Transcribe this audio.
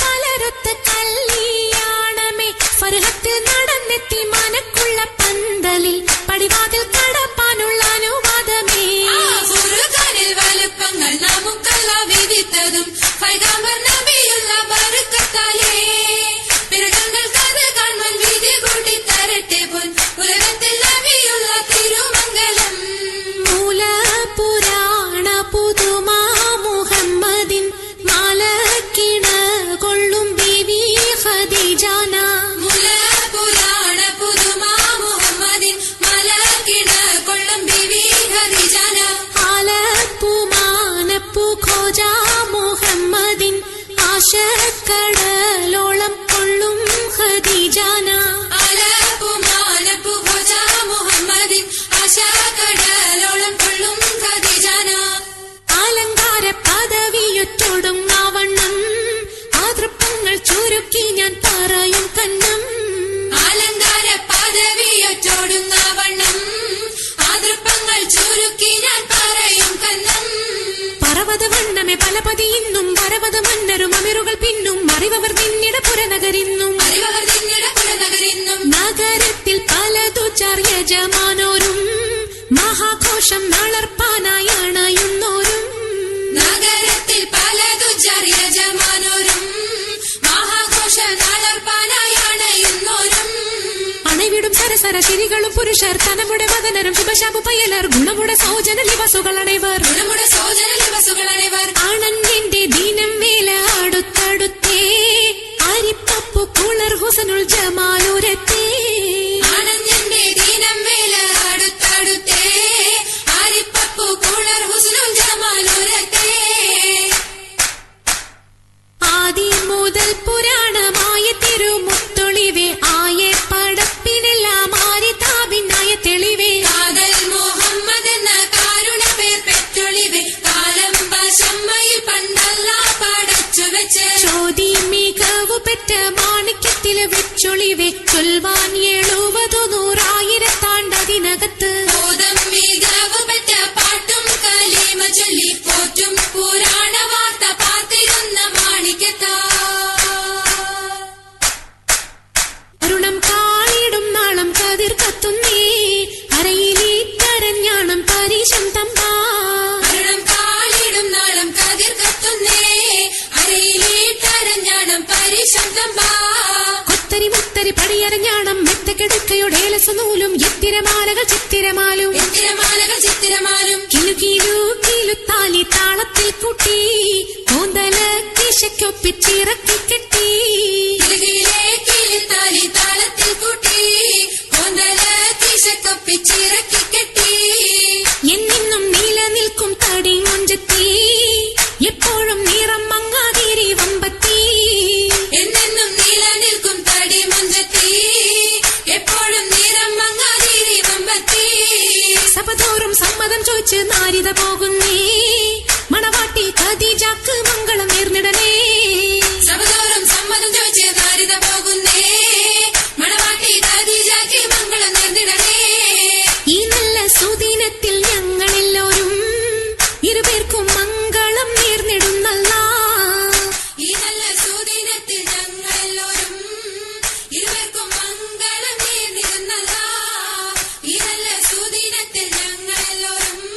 പലരൊത്ത കല്യാണമേ ഫർഹത്തിൽ കൊള്ളും ബീവി ഖദീജാന. മുല പുരാണ പുതുമാ മുഹമ്മദിൻ മലക്കിട കൊള്ളും ബിവി ഖദീജാന. ആലപ്പു മാനപ്പു ഖോജ മുഹമ്മദിൻ ആശക്കടലോളം ഞാൻ പറയും കണ്ണം. അലങ്കാര പദവിയൊറ്റോടുന്ന വണ്ണം. അതൃപ്പങ്ങൾ ചുരുക്കി ഞാൻ പറയും കണ്ണം. പർവത വണ്ണമേ പലപതി ഇന്നും. പരവത മന്നരും അമിറുകൾ പിന്നും. അറിവവർ നിന്നിട പുരനഗരിന്നും. അറിവർ നിന്നിട പുരനഗരിന്നും. നഗരത്തിൽ പലതു ചാർയജമാനോരും മഹാഘോഷം നളർപ്പാനായി சர சிரிகளும் புருஷர். தனமுட மதனரும் சுபசாபு பயலர். குணமுட சௌஜன நிவாசுகள் அனைவர். குணமுட Salvani. പടിയരഞ്ഞാണം മെത്തക്കെടുക്കയുടെ ലസനൂലും എത്തിരമാലകൾ ചിത്തിരമാലും. ഇത്തിരമാലകൾ ചിത്തിരമാലും. കിലു കിലു കിലു താലി താളത്തിൽ കുട്ടി കൂന്തല കിശക്കൊപ്പിച്ചിറക്കി കെട്ടി. സഭതോറും സമ്മതം ചോദിച്ച് നാരിത പോകുന്നേ. മണവാട്ടി ഖദീജാക്ക് മംഗളം നേർന്നിടനേ